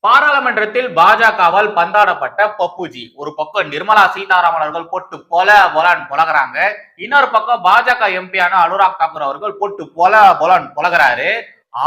பாராளுமன்றத்தில் பாஜகவால் பந்தாடப்பட்ட பப்புஜி. ஒரு பக்கம் நிர்மலா சீதாராமன் அவர்கள் போட்டு பொல பொலான் பொலகிறாங்க. இன்னொரு பக்கம் பாஜக எம்பியான அனுராக் தாக்கூர் அவர்கள் போட்டு பொல பொலான் பொலகிறாரு.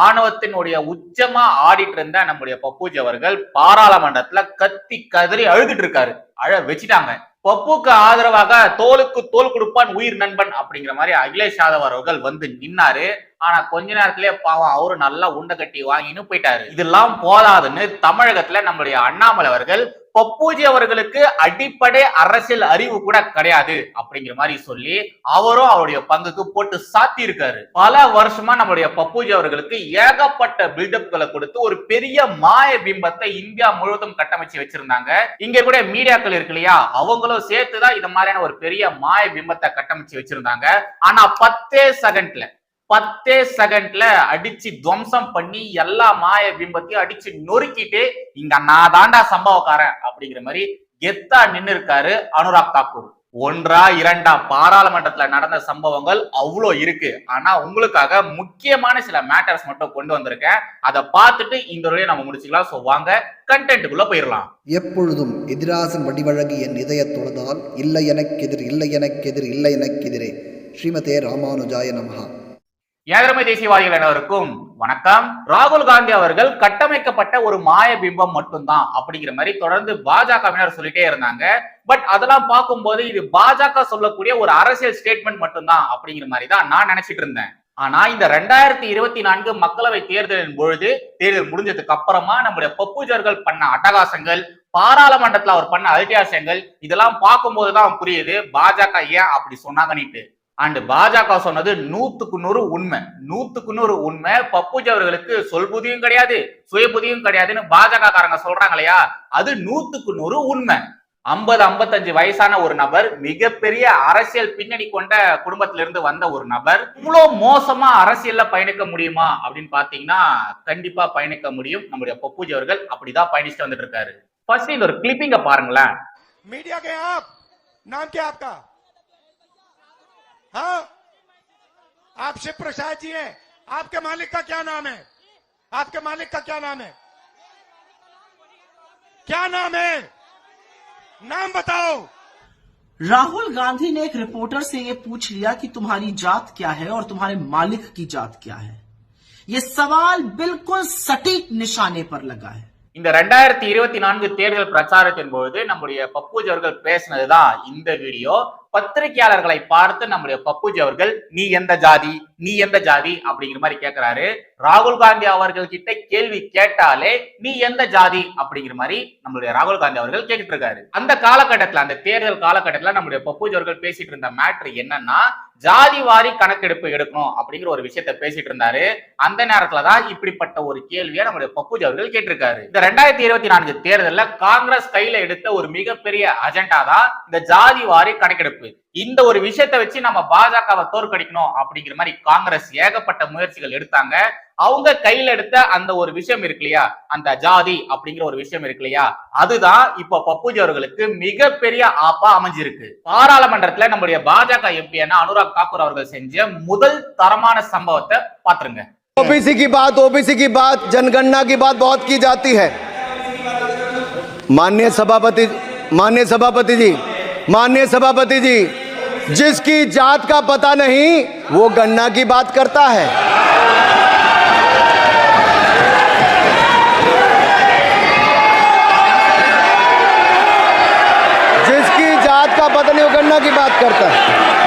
ஆணவத்தினுடைய உச்சமா ஆடிட்டு இருந்த நம்முடைய பப்புஜி அவர்கள் பாராளுமன்றத்துல கத்தி கதறி அழுதுட்டு இருக்காரு. அழ வச்சுட்டாங்க. பப்புக்கு ஆதரவாக தோலுக்கு தோல் கொடுப்பான் உயிர் நண்பன் அப்படிங்கிற மாதிரி அகிலேஷ் யாதவ் அவர்கள் வந்து நின்னாரு. ஆனா கொஞ்ச நேரத்திலே பாவம் அவரு நல்லா உண்டை கட்டி வாங்கின்னு போயிட்டாரு. இதெல்லாம் போதாதுன்னு தமிழகத்துல நம்மளுடைய அண்ணாமலை அவர்கள் பப்பூஜி அவர்களுக்கு அடிப்படை அரசியல் அறிவு கூட கிடையாது அப்படிங்கிற மாதிரி சொல்லி அவரும் அவருடைய பங்குக்கு போட்டு சாத்தி இருக்காரு பல வருஷமா நம்மளுடைய பப்பூஜி அவர்களுக்கு ஏகப்பட்ட பில்டப்களை கொடுத்து ஒரு பெரிய மாய பிம்பத்தை இந்தியா முழுவதும் கட்டமைச்சு வச்சிருந்தாங்க. இங்க கூட மீடியாக்கள் இருக்கு இல்லையா? அவங்களும் சேர்த்துதான் இந்த மாதிரியான ஒரு பெரிய மாய பிம்பத்தை கட்டமைச்சு வச்சிருந்தாங்க. ஆனா பத்தே செகண்ட்ல பத்தே செகண்ட்ல அடிச்சு துவம்சம் பண்ணி எல்லா மாய பிம்பத்தையும் அடிச்சு நொறுக்கிட்டு இங்க நான் தாண்டா சம்பவக்காரன் அப்படிங்கிற மாதிரி கெத்தா நின்னு இருக்காரு அனுராக் தாக்கூர். ஒன்றா இரண்டா பாராளுமன்றத்துல நடந்த சம்பவங்கள் அவ்வளோ இருக்கு. ஆனா உங்களுக்காக முக்கியமான சில மேட்டர்ஸ் மட்டும் கொண்டு வந்திருக்கேன். அதை பார்த்துட்டு இந்த வரையும் நம்ம முடிச்சுக்கலாம். ஸோ வாங்க கண்டென்ட்டுக்குள்ள போயிடலாம். எப்பொழுதும் எதிராசன் வடிவழகு என் இதய தொழுதால் இல்லை எனக்கெதிர் இல்லை எனக்கெதிர் இல்லை எனக்கெதிரே ஸ்ரீமதே ராமானுஜாய நமகா ஏதரமை தேசியவாதிகள் அனைவருக்கும் வணக்கம். ராகுல் காந்தி அவர்கள் கட்டமைக்கப்பட்ட ஒரு மாய பிம்பம் மட்டும்தான் அப்படிங்கிற மாதிரி தொடர்ந்து பாஜகவினர் சொல்லிட்டே இருந்தாங்க. பட் அதெல்லாம் பார்க்கும்போது இது பாஜக சொல்லக்கூடிய ஒரு அரசியல் ஸ்டேட்மெண்ட் மட்டும்தான் அப்படிங்கிற மாதிரி தான் நான் நினைச்சிட்டு இருந்தேன். ஆனா இந்த ரெண்டாயிரத்தி இருபத்தி நான்கு மக்களவை தேர்தலின் பொழுது தேர்தல் முடிஞ்சதுக்கு அப்புறமா நம்முடைய பப்புஜர்கள் பண்ண அட்டகாசங்கள் பாராளுமன்றத்துல அவர் பண்ண அத்தியாசங்கள் இதெல்லாம் பார்க்கும்போதுதான் புரியுது பாஜக ஏன் அப்படி சொன்னாங்கன்னுட்டு. அண்ட் பாஜக சொன்னது நூத்துக்கு நூறு உண்மை. நூத்துக்கு நூறு உண்மை. பப்புஜி அவர்களுக்கு சொல்புதியும் கிடையாது சுயபுதியும் கிடையாதுன்னு பாஜக காரங்க சொல்றாங்க இல்லையா? அது நூத்துக்கு நூறு உண்மை. ஐம்பது ஐம்பத்தஞ்சு வயசான ஒரு நபர் மிகப்பெரிய அரசியல் பின்னணி கொண்ட குடும்பத்திலிருந்து வந்த ஒரு நபர் இவ்வளோ மோசமா அரசியல்ல பயணிக்க முடியுமா அப்படின்னு பாத்தீங்கன்னா கண்டிப்பா பயணிக்க முடியும். நம்முடைய பப்புஜி அவர்கள் அப்படிதான் பயணிச்சுட்டு வந்துட்டு இருக்காரு. ஃபர்ஸ்ட் இந்த ஒரு கிளிப்பிங்க பாருங்களேன். மீடியா हाँ आप शिव प्रसाद जी हैं आपके मालिक का क्या नाम है आपके मालिक का क्या नाम है क्या नाम है नाम बताओ राहुल गांधी ने एक रिपोर्टर से ये पूछ लिया कि तुम्हारी जात क्या है और तुम्हारे मालिक की जात क्या है ये सवाल बिल्कुल सटीक निशाने पर लगा है இந்த ரெண்டாயிரத்தி இருபத்தி நான்கு தேர்தல் பிரச்சாரத்தின் பொழுது நம்முடைய பப்புஜி அவர்கள் பேசினதுதான் இந்த வீடியோ பத்திரிகையாளர்களை பார்த்து நம்முடைய பப்புஜி அவர்கள் நீ எந்த ஜாதி? நீ எந்த ஜாதி? அப்படிங்கிற மாதிரி கேட்கிறாரு ராகுல் காந்தி அவர்கள் கிட்ட கேள்வி கேட்டாலே நீ எந்த ஜாதி? அப்படிங்கிற மாதிரி நம்மளுடைய ராகுல் காந்தி அவர்கள் கேட்டுட்டு இருக்காரு. அந்த காலகட்டத்துல அந்த தேர்தல் காலகட்டத்துல நம்முடைய பப்புஜி அவர்கள் பேசிட்டு இருந்த மேட்ரு என்னன்னா ஜாதி வாரி கணக்கெடுப்பு எடுக்கணும் அப்படிங்கிற ஒரு விஷயத்த பேசிட்டு இருந்தாரு. அந்த நேரத்துல தான் இப்படிப்பட்ட ஒரு கேள்வியை நம்முடைய பப்புஜி அவர்கள் கேட்டிருக்காரு. இந்த ரெண்டாயிரத்தி இருபத்தி நான்கு தேர்தலில் காங்கிரஸ் கையில எடுத்த ஒரு மிகப்பெரிய அஜெண்டா தான் இந்த ஜாதி வாரி கணக்கெடுப்பு. இந்த ஒரு விஷயத்தை வச்சு நம்ம பாஜகவை தோற்கடிக்கணும் அப்படிங்கிற மாதிரி காங்கிரஸ் ஏகப்பட்ட முயற்சிகள் எடுத்தாங்க அவங்க கையில எடுத்த அந்த ஒரு விஷயம் இருக்கு இல்லையா அந்த ஜாதி அப்படிங்கிற ஒரு விஷயம் இருக்கு இல்லையா அதுதான் இப்ப பப்புஜி அவர்களுக்கு மிகப்பெரிய ஆப்பா அமைஞ்சிருக்கு பாராளுமன்றத்துல நம்முடைய பாஜக எம்பியான அனுராக் தாக்கூர் அவர்கள் செஞ்ச முதல் தரமான சம்பவத்தை பாத்துருங்க ओबीसी की बात ओबीसी की बात जनगणना की बात बहुत की जाती है माननीय सभापति माननीय सभापति जी माननीय सभापति जी, जिसकी जात का पता नहीं, वो गन्ना की बात करता है। जिसकी जात का पता नहीं, वो गन्ना की बात करता है।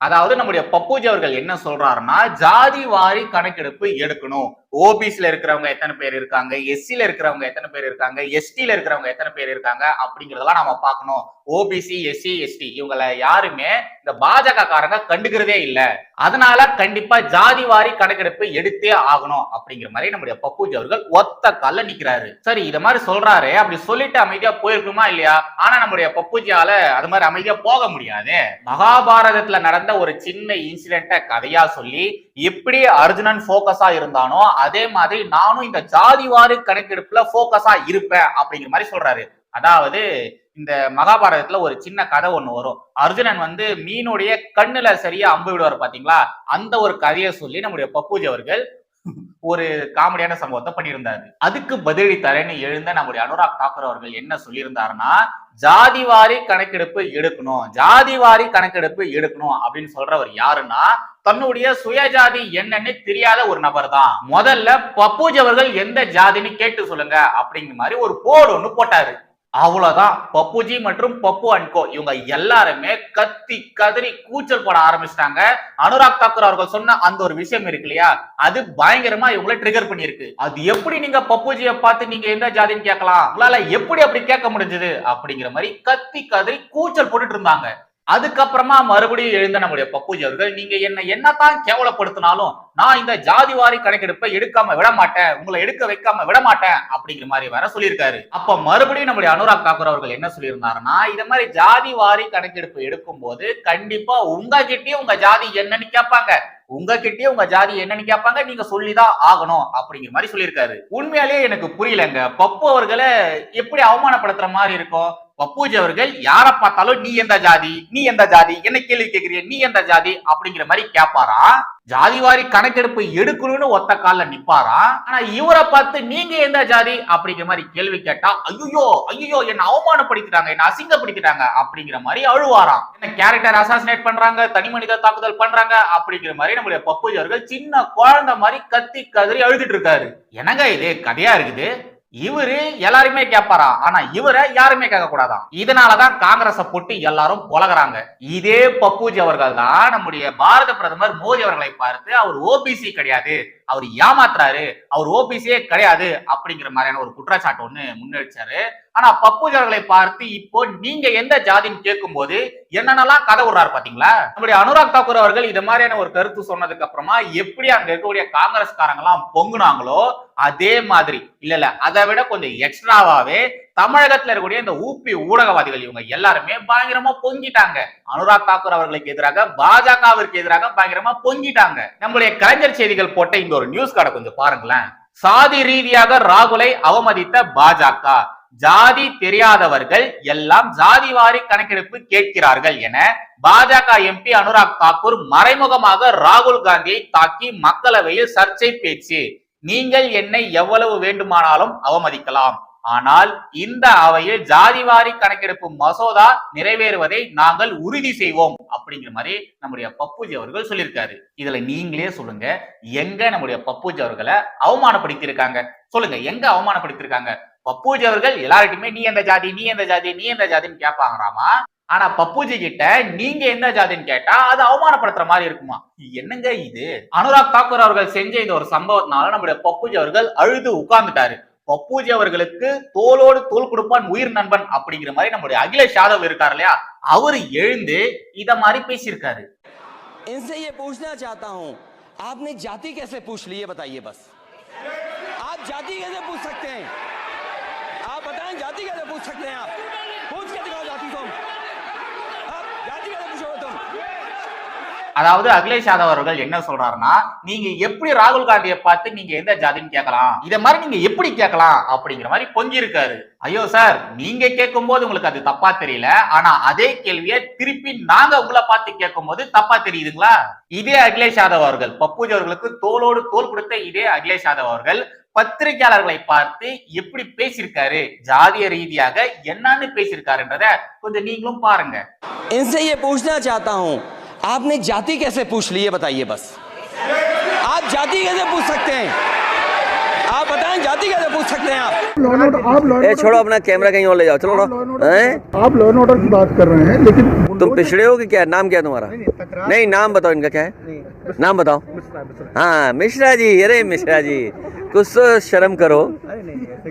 அதாவது நம்முடைய பப்புஜி அவர்கள் என்ன சொல்றாருன்னா ஜாதி வாரி கணக்கெடுப்பு எடுக்கணும். ஓபிசில இருக்கிறவங்க எத்தனை பேர் இருக்காங்க? எஸ்சில இருக்கிறவங்க எத்தனை பேர் இருக்காங்க? எஸ்டில இருக்கிறவங்க எத்தனை பேர் இருக்காங்க? அப்படிங்கறதெல்லாம் நம்ம பார்க்கணும். ஓபிசி எஸ்சி எஸ்டி இவங்கள யாருமே இந்த பாஜக காரங்க கண்டுக்கிறதே இல்லை. அதனால கண்டிப்பா ஜாதி வாரி கணக்கெடுப்பு எடுத்தே ஆகணும் அப்படிங்கிற மாதிரி நம்முடைய பப்புஜி அவர்கள் ஒத்த கல்ல நிக்கிறாரு. சரி இத மாதிரி சொல்றாரு அப்படி சொல்லிட்டு அமைதியா போயிருக்குமா இல்லையா? ஆனா நம்முடைய பப்புஜியால அது மாதிரி அமைதியா போக முடியாது. மகாபாரதத்துல நடந்த ஒரு சின்ன இன்சிடென்ட கதையா சொல்லி எப்படி அர்ஜுனன் போக்கஸா இருந்தானோ அதே மாதிரி நானும் இந்த ஜாதிவாரி கணக்கெடுப்புல போக்கஸா இருப்பேன் அப்படிங்கிற மாதிரி சொல்றாரு. அதாவது இந்த மகாபாரதத்துல ஒரு சின்ன கதை ஒண்ணு வரும். அர்ஜுனன் வந்து மீனுடைய கண்ணுல சரியா அம்பு விடுவார் பாத்தீங்களா? அந்த ஒரு கதையை சொல்லி நம்முடைய பப்புஜி அவர்கள் ஒரு காமெடியான சம்பவத்தை பண்ணியிருந்தாரு. அதுக்கு பதிலளித்தாரேன்னு எழுந்த நம்முடைய அனுராக் தாக்கூர் அவர்கள் என்ன சொல்லியிருந்தாருன்னா ஜாதிவாரி கணக்கெடுப்பு எடுக்கணும். ஜாதிவாரி கணக்கெடுப்பு எடுக்கணும். அப்படின்னு சொல்றவர் யாருன்னா தன்னுடைய சுயஜாதி என்னன்னு தெரியாத ஒரு நபர் தான் முதல்ல பப்பூஜ் அவர்கள் எந்த ஜாதின்னு கேட்டு சொல்லுங்க அப்படிங்கிற மாதிரி ஒரு போர்டு ஒண்ணு போட்டாரு. அவ்வளவுதான். பப்புஜி மற்றும் பப்பு அன்கோ இவங்க எல்லாருமே கத்தி கதறி கூச்சல் போட ஆரம்பிச்சிட்டாங்க. அனுராக் தாக்கூர் அவர்கள் சொன்ன அந்த ஒரு விஷயம் இருக்கு இல்லையா? அது பயங்கரமா இவங்கள ட்ரிகர் பண்ணிருக்கு அது எப்படி நீங்க பப்புஜியை பார்த்து நீங்க எந்த ஜாதின்னு கேட்கலாம்? உங்களால எப்படி அப்படி கேட்க முடிஞ்சது? அப்படிங்கிற மாதிரி கத்தி கதறி கூச்சல் போட்டுட்டு இருந்தாங்க. அதுக்கப்புறமா மறுபடியும் எழுந்த நம்முடைய பப்புஜி அவர்கள் நீங்க என்ன என்னத்தான் கேவலப்படுத்தினாலும் நான் இந்த ஜாதி வாரி கணக்கெடுப்பை எடுக்காம விட மாட்டேன் உங்களை எடுக்க வைக்காம விட மாட்டேன் அப்படிங்கிற மாதிரி வேற சொல்லியிருக்காரு. அப்ப மறுபடியும் நம்முடைய அனுராக் தாக்கூர் அவர்கள் என்ன சொல்லியிருந்தாருன்னா இந்த மாதிரி ஜாதி வாரி கணக்கெடுப்பு எடுக்கும் போது கண்டிப்பா உங்ககிட்டயும் உங்க ஜாதி என்னன்னு கேட்பாங்க. உங்ககிட்டயே உங்க ஜாதி என்னன்னு கேட்பாங்க. நீங்க சொல்லிதான் ஆகணும் அப்படிங்கிற மாதிரி சொல்லியிருக்காரு. உண்மையாலேயே எனக்கு புரியலங்க. பப்பு அவர்களை எப்படி அவமானப்படுத்துற மாதிரி இருக்கும்? பப்பூஜி அவர்கள் யாரை பார்த்தாலும் நீ எந்த ஜாதி? நீ எந்த ஜாதி? என்ன கேள்வி கேக்குறிய நீ எந்த ஜாதி? அப்படிங்கிற மாதிரி கேட்பாரா? ஜாதிவாரி கணக்கெடுப்பு எடுக்கணும்னு ஒத்த கால்ல நிப்பாரா? ஆனா இவரை பார்த்து நீங்க எந்த ஜாதி? அப்படிங்கிற மாதிரி கேள்வி கேட்டா ஐயோ ஐயோ என்ன அவமானப்படுத்திட்டாங்க என்ன அசிங்கப்படுத்திட்டாங்க அப்படிங்கிற மாதிரி அழுவாராம். என்ன கேரக்டர் அசாசினேட் பண்றாங்க தனி மனித தாக்குதல் பண்றாங்க அப்படிங்கிற மாதிரி நம்மளுடைய பப்புஜி அவர்கள் சின்ன குழந்தை மாதிரி கத்தி கதறி அழுதுட்டு இருக்காரு. என்னங்க இது? கதையா இருக்குது? இவரு எல்லாருமே கேட்பாரா ஆனா இவரை யாருமே கேட்க கூடாதான் இதனாலதான் காங்கிரஸ போட்டு எல்லாரும் புலகிறாங்க. இதே பப்பூஜி அவர்கள் தான் நம்முடைய பாரத பிரதமர் மோடி அவர்களை பார்த்து அவர் ஓபிசி கிடையாது அவர் ஏமாத்துறாரு அவர் ஓபிசியே கிடையாது அப்படிங்கிற மாதிரியான ஒரு குற்றச்சாட்டு ஒண்ணு முன்னெடுச்சாரு ஆனா பப்புஜர்களை பார்த்து இப்போ நீங்க எந்த ஜாதின்னு கேட்கும்போது என்னென்னலாம் கதை விடுறாரு பாத்தீங்களா? நம்முடைய அனுராக் தாக்கூர் அவர்கள் இது மாதிரியான ஒரு கருத்து சொன்னதுக்கு அப்புறமா எப்படி அங்க இருக்கக்கூடிய காங்கிரஸ்காரங்க எல்லாம் பொங்குனாங்களோ அதே மாதிரி இல்ல இல்ல அதை விட கொஞ்சம் எக்ஸ்ட்ராவாவே தமிழகத்துல இருக்கக்கூடிய இந்த ஊப்பி ஊடகவாதிகள் இவங்க எல்லாருமே பயங்கரமா பொங்கிட்டாங்க. அனுராக் தாக்கூர் அவர்களுக்கு எதிராக பாஜகவிற்கு எதிராக பயங்கரமா பொங்கிட்டாங்க. நம்முடைய கலைஞர் செய்திகள் போட்ட இந்த ஒரு நியூஸ் கார்டை கொஞ்சம் பாருங்களேன். சாதி ரீதியாக ராகுலை அவமதித்த பாஜக. ஜாதி தெரியாதவர்கள் எல்லாம் ஜாதிவாரி கணக்கெடுப்பு கேட்கிறார்கள் என பாஜக எம்பி அனுராக் தாக்கூர் மறைமுகமாக ராகுல் காந்தியை தாக்கி மக்களவையில் சர்ச்சை பேச்சு. நீங்கள் என்னை எவ்வளவு வேண்டுமானாலும் அவமதிக்கலாம். ஆனால் இந்த அவையில் ஜாதிவாரி கணக்கெடுப்பு மசோதா நிறைவேறுவதை நாங்கள் உறுதி செய்வோம் அப்படிங்கிற மாதிரி நம்முடைய பப்புஜி அவர்கள் சொல்லியிருக்காரு. இதுல நீங்களே சொல்லுங்க எங்க நம்முடைய பப்புஜி அவர்களை அவமானப்படுத்தி இருக்காங்க சொல்லுங்க எங்க அவமானப்படுத்தி இருக்காங்க பப்புஜி அவர்கள் எல்லார்கிட்டயுமே நீ எந்த ஜாதி நீ எந்த ஜாதி நீ எந்த ஜாதின்னு கேட்பாங்களாமா ஆனா பப்புஜி கிட்ட நீங்க எந்த ஜாதின்னு கேட்டா அது அவமானப்படுத்துற மாதிரி இருக்குமா என்னங்க இது அனுராக் தாக்கூர் அவர்கள் செஞ்ச இந்த ஒரு சம்பவத்தினால நம்முடைய பப்புஜி அவர்கள் அழுது உட்கார்ந்துட்டாரு பப்பூஜி அவர்களுக்கு தோளோடு தோல் கொடுப்பான் உயிர் நண்பன் அப்படிங்கிற மாதிரி நம்முடைய அகிலேஷ் யாதவ் இருக்காரு இல்லையா அவர் எழுந்து இத மாதிரி பேசியிருக்காரு इनसे ये पूछना चाहता हूं आपने जाति कैसे पूछ ली ये बताइए बस आप जाति कैसे पूछ सकते हैं आप बताएं olacak ne ya? Koç geldi அதாவது அகிலேஷ் யாதவ் அவர்கள் என்ன சொல்றாருன்னா நீங்க எப்படி ராகுல் காந்தியை பார்த்து நீங்க எந்த ஜாதின்னு கேட்கலாம்? இதை மாதிரி நீங்க எப்படி கேட்கலாம்? அப்படிங்கிற மாதிரி பொங்கியிருக்காரு. ஐயோ சார் நீங்க கேட்கும் போது உங்களுக்கு அது தப்பா தெரியல. ஆனா அதே கேள்வியை திருப்பி நாங்க உங்களை பார்த்து கேட்கும் போது தப்பா தெரியுதுங்களா? இதே அகிலேஷ் யாதவ் அவர்கள் பப்பூஜ் அவர்களுக்கு தோளோடு தோல் கொடுத்த இதே அகிலேஷ் யாதவ் அவர்கள் பத்திரிகையாளர்களை பார்த்து எப்படி பேசியிருக்காரு ஜாதிய ரீதியாக என்னன்னு பேசியிருக்காருன்றத கொஞ்சம் நீங்களும் பாருங்க इनसे ये पूछना चाहता हूं आपने जाति कैसे पूछ ली ये बताइए बस आप जाति कैसे पूछ सकते हैं आप बताएं जाति कैसे पूछ सकते हैं आप आप लॉ ए छोड़ो अपना कैमरा कहीं और ले जाओ चलो हैं आप लॉ एंड ऑर्डर की बात कर रहे हैं लेकिन तुम पिछड़े हो कि क्या नाम क्या है तुम्हारा नहीं नाम बताओ इनका क्या है नाम बताओ हाँ मिश्रा जी अरे मिश्रा जी कुछ तो शर्म करो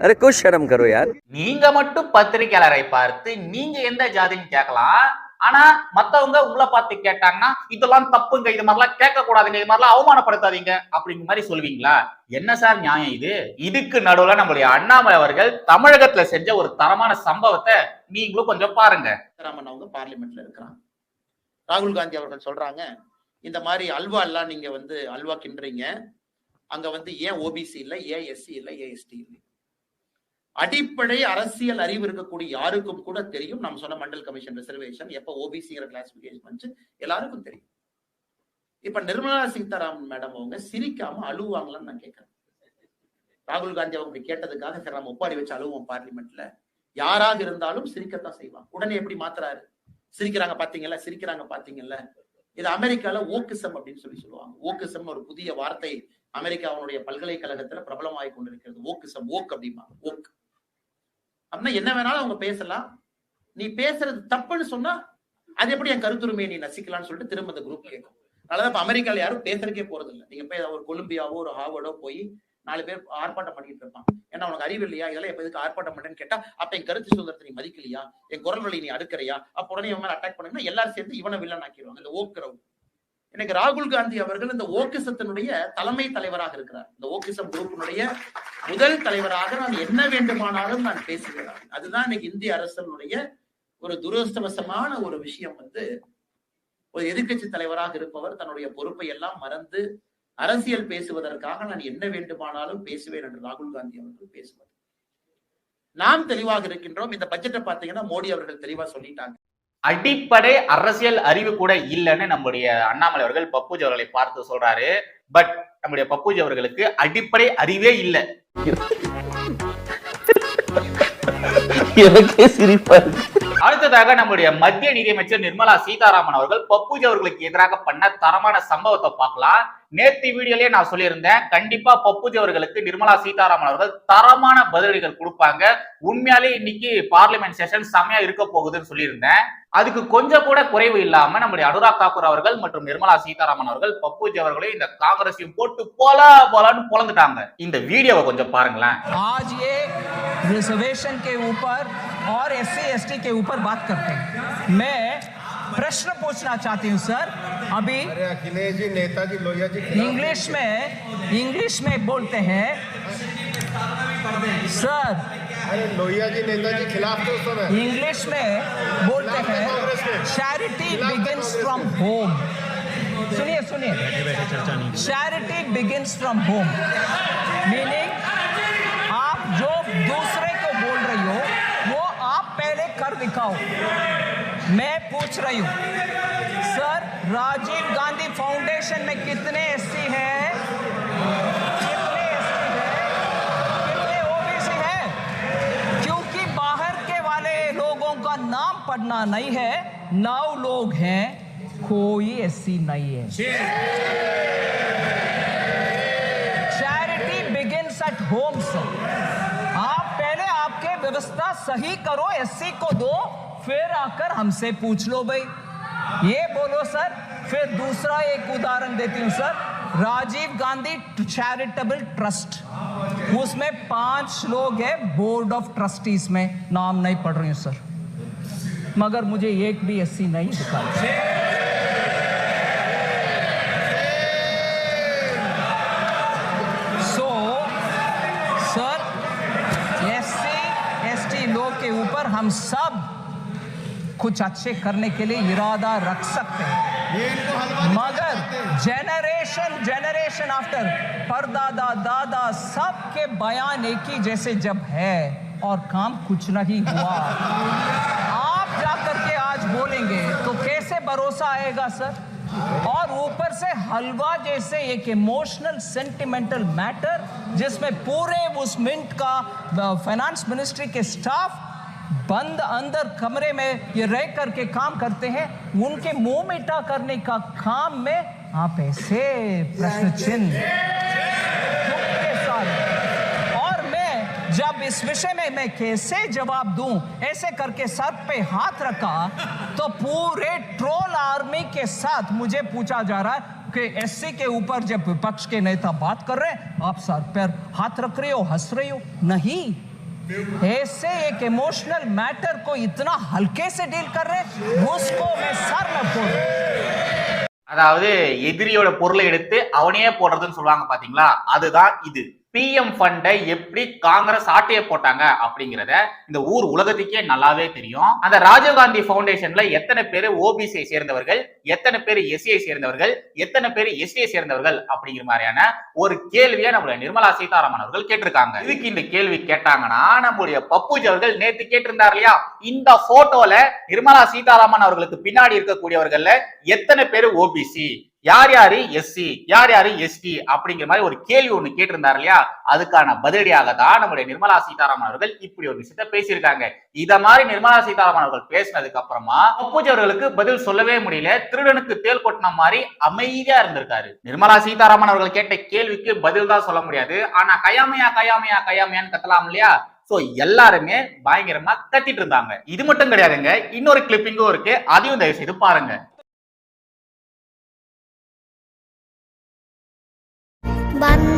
अरे कुछ शर्म करो यार நீங்க மட்டும் பத்திரிகையாளரை பார்த்து நீங்க எந்த ஜாதின்னு கேட்கலாம் ஆனா மத்தவங்க உங்களை பார்த்து கேட்டாங்கன்னா இதெல்லாம் தப்புங்க இது மாதிரிலாம் கேட்க கூடாதுங்க இது மாதிரிலாம் அவமானப்படுத்தாதீங்க அப்படிங்கிற மாதிரி சொல்வீங்களா என்ன சார் நியாயம் இது? இதுக்கு நடுவுல நம்மளுடைய அண்ணாமலை அவர்கள் தமிழகத்துல செஞ்ச ஒரு தரமான சம்பவத்தை நீங்களும் கொஞ்சம் பாருங்க. ராமன் அவங்க பார்லிமெண்ட்ல இருக்கிறாங்க. ராகுல் காந்தி அவர்கள் சொல்றாங்க இந்த மாதிரி அல்வா எல்லாம் நீங்க வந்து அல்வா கிண்டுறீங்க. அங்க வந்து ஏன் ஓபிசி இல்லை ஏன் எஸ்சி ஏஎஸ்டி இல்லை? அடிப்படை அரசியல் அறிவு இருக்கக்கூடிய யாருக்கும் கூட தெரியும். நம்ம சொன்ன மண்டல் கமிஷன் ரிசர்வேஷன் எப்ப ஓபிசிங்கிற கிளாசிபிகேஷன் வந்து எல்லாருக்கும் தெரியும். இப்ப நிர்மலா சீதாராமன் மேடம் அவங்க சிரிக்காம அழுவாங்களான்னு நான் கேட்கறேன் ராகுல் காந்தி அவங்க கேட்டதுக்காக சரி நம்ம ஒப்பாரி வச்சு அழுவோம் பார்லிமெண்ட்ல யாராக இருந்தாலும் சிரிக்கத்தான் செய்வாங்க. உடனே எப்படி மாத்துறாரு? சிரிக்கிறாங்க பாத்தீங்கல்ல சிரிக்கிறாங்க பாத்தீங்கல்ல. இது அமெரிக்கால ஓக்குசம் அப்படின்னு சொல்லி சொல்லுவாங்க. ஓக்குசம் ஒரு புதிய வார்த்தை. அமெரிக்காவுடைய பல்கலைக்கழகத்துல பிரபலமாகி கொண்டிருக்கிறது. ஓக்குசம் ஓக் அப்படிமா ஓக் அப்படின்னா என்ன வேணாலும் அவங்க பேசலாம். நீ பேசுறது தப்புன்னு சொன்னா அது எப்படி என் கருத்துரிமையை நீ நசிக்கலாம்னு சொல்லிட்டு திரும்ப அந்த குரூப் கேட்கும் அதனால இப்ப அமெரிக்கால யாரும் பேசுறதுக்கே போறது இல்லை நீங்க போய் ஒரு கொலம்பியாவோ ஒரு ஹார்வர்டோ போய் நாலு பேர் ஆர்ப்பாட்டம் பண்ணிட்டு இருப்பான் ஏன்னா உனக்கு அறிவு இல்லையா? இதெல்லாம் எப்ப எதுக்கு ஆர்ப்பாட்டம் பண்ணேன்னு கேட்டா அப்ப என் கருத்து சுதந்திரத்தை நீ மதிக்கலையா? என் குரல் வழி நீ அடுக்கறியா? அப்ப உடனே இவன் அட்டாக் பண்ணுங்கன்னா எல்லாரும் சேர்ந்து இவனை வில்லன் ஆக்கிடுவாங்க. இந்த ஓக்குறவு எனக்கு ராகுல் காந்தி அவர்கள் இந்த ஓக்கிசத்தினுடைய தலைமை தலைவராக இருக்கிறார். இந்த ஓக்கிசம் குரூப்பினுடைய முதல் தலைவராக நான் என்ன வேண்டுமானாலும் நான் பேசுகிறேன். அதுதான் இன்னைக்கு இந்திய அரசனுடைய ஒரு துரதிருஷ்டவசமான ஒரு விஷயம் வந்து ஒரு எதிர்க்கட்சி தலைவராக இருப்பவர் தன்னுடைய பொறுப்பை எல்லாம் மறந்து அரசியல் பேசுவதற்காக நான் என்ன வேண்டுமானாலும் பேசுவேன் என்று ராகுல் காந்தி அவர்கள் பேசுவார் நாம் தெளிவாக இருக்கின்றோம். இந்த பட்ஜெட்டை பார்த்தீங்கன்னா மோடி அவர்கள் தெளிவா சொல்லிட்டாங்க. அடிப்படை அரசியல் அறிவு கூட இல்லைன்னு நம்முடைய அண்ணாமலை அவர்கள் பப்புஜி அவர்களை பார்த்து சொல்றாரு. பட் நம்முடைய பப்புஜி அவர்களுக்கு அடிப்படை அறிவே இல்லை. எனக்கே சிரிப்பா இருக்கு. அடுத்ததாக நம்முடைய மத்திய நிதியமைச்சர் நிர்மலா சீதாராமன் அவர்கள் பப்புஜி அவர்களுக்கு எதிராக பண்ண தரமான சம்பவத்தை பார்க்கலாம். நேற்று வீடியோலயே நான் சொல்லியிருந்தேன் கண்டிப்பா பப்புஜி அவர்களுக்கு நிர்மலா சீதாராமன் அவர்கள் தரமான பதிலடிகள் கொடுப்பாங்க. உண்மையாலே இன்னைக்கு பார்லிமெண்ட் செஷன் செமையா இருக்க போகுதுன்னு சொல்லியிருந்தேன். அதுக்கு கொஞ்சம் கூட குறைவு இல்லாம நம்முடைய அனுராக் தாக்கூர் அவர்கள் மற்றும் நிர்மலா சீதாராமன் அவர்கள் பப்புஜி அவர்களையும் இந்த காங்கிரஸையும் போட்டு போல போலன்னு பொழந்துட்டாங்க இந்த வீடியோவை கொஞ்சம் பாருங்களேன். ஆஜ் கே और एस सी के ऊपर बात करते हैं। मैं प्रश्न पूछना चाहती हूँ सर। अभी अखिलेश जी नेताजी लोहिया जी इंग्लिश में इंग्लिश में बोलते हैं। सर लोहिया जी नेताजी खिलाफ समय इंग्लिश में बोलते हैं चैरिटी बिगिंस फ्रॉम होम सुनिए सुनिए। Charity begins from home meaning आप जो दूसरे को बोल रही हो वो आप पहले दिखाओ मैं पूछ रही हूँ, सर, राजीव गांधी फाउंडेशन में कितने एससी हैं? कितने हैं? कितने ओबीसी हैं? क्योंकि बाहर के वाले लोगों का नाम पढ़ना नहीं है नौ लोग हैं, कोई एससी नहीं है। Charity begins at home sir व्यवस्था सही करो एससी को दो, फिर आकर हमसे पूछ लो भाई। ये बोलो सर, फिर दूसरा एक उदाहरण देती हूँ sir. Rajiv Gandhi charitable trust. उसमें पाँच लोग हैं, बोर्ड ऑफ़ ट्रस्टीज में। नाम नहीं पढ़ रही हूँ सर। मगर मुझे एक भी एससी नहीं दिखाई so sir S C S T लोग के ऊपर हम सब कुछ अच्छे करने के लिए इरादा रख सकते हैं। मगर जेनरेशन जेनरेशन आफ्टर परदादा दादा सबके बयान एक ही जैसे जब है और काम कुछ नहीं हुआ। आप जाकर के आज बोलेंगे तो कैसे भरोसा आएगा सर? और ऊपर से हलवा जैसे एक इमोशनल सेंटिमेंटल मैटर जिसमें पूरे उस मिंट का फाइनेंस मिनिस्ट्री के स्टाफ बंद अंदर कमरे में ये रह करके काम करते हैं उनके मुँह मिटा करने का काम में आप ऐसे प्रश्न चिन्ह और मैं जब इस विषय में मैं कैसे जवाब दूँ ऐसे करके सर पे हाथ रखा तो पूरे ट्रोल आर्मी के साथ मुझे पूछा जा रहा है कि एससी के ऊपर जब विपक्ष के नेता बात कर रहे हैं आप सर पर हाथ रख रहे हो हंस रही हो? नहीं। ऐसे एक इमोशनल मैटर को इतना हल्के से डील कर रहे हैं उसको मैं सर न फोड़ அதாவது எதிரியோட பொருளை எடுத்து அவனையே போடுறதுன்னு சொல்லுவாங்க பாத்தீங்களா அதுதான் இது பிஎம் ஃபண்டை எப்படி காங்கிரஸ் ஆட்டைய போட்டாங்க அப்படிங்கிறத இந்த ஊர் உலகத்துக்கே நல்லாவே தெரியும். அந்த ராஜீவ்காந்தி ஃபவுண்டேஷன்ல எத்தனை பேர் ஓபிசியை சேர்ந்தவர்கள் எத்தனை பேர் எஸ்சியை சேர்ந்தவர்கள் எத்தனை பேர் எஸ்டியை சேர்ந்தவர்கள் அப்படிங்கிற மாதிரியான ஒரு கேள்வியை நம்மளுடைய நிர்மலா சீதாராமன் அவர்கள் கேட்டிருக்காங்க. இதுக்கு இந்த கேள்வி கேட்டாங்கன்னா நம்முடைய பப்புஜி அவர்கள் நேத்து கேட்டிருந்தார் இல்லையா? இந்த போட்டோல நிர்மலா சீதாராமன் அவர்களுக்கு பின்னாடி இருக்கக்கூடியவர்கள்ல எத்தனை பேர் ஓபிசி யார் யாரு? எஸ்சி யார் யாரு? எஸ்டி அப்படிங்கிற மாதிரி ஒரு கேள்வி ஒண்ணு கேட்டிருந்தாரு இல்லையா? அதுக்கான பதிலடியாக தான் நம்முடைய நிர்மலா சீதாராமன் அவர்கள் இப்படி ஒரு விஷயத்த பேசியிருக்காங்க. இத மாதிரி நிர்மலா சீதாராமன் அவர்கள் பேசினதுக்கு அப்புறமா அப்போஜி அவர்களுக்கு பதில் சொல்லவே முடியல. திருடனுக்கு தேல் கொட்டின மாதிரி அமைதியா இருந்திருக்காரு. நிர்மலா சீதாராமன் அவர்கள் கேட்ட கேள்விக்கு பதில் தான் சொல்ல முடியாது. ஆனா கயாமையா கயாமையா கயாமையான்னு கத்தலாம் இல்லையா? சோ எல்லாருமே பயங்கரமா கத்திட்டு இருந்தாங்க. இது மட்டும் கிடையாதுங்க. இன்னொரு கிளிப்பிங்கும் இருக்கு. அதையும் தயவு செய்து பாருங்க. Ban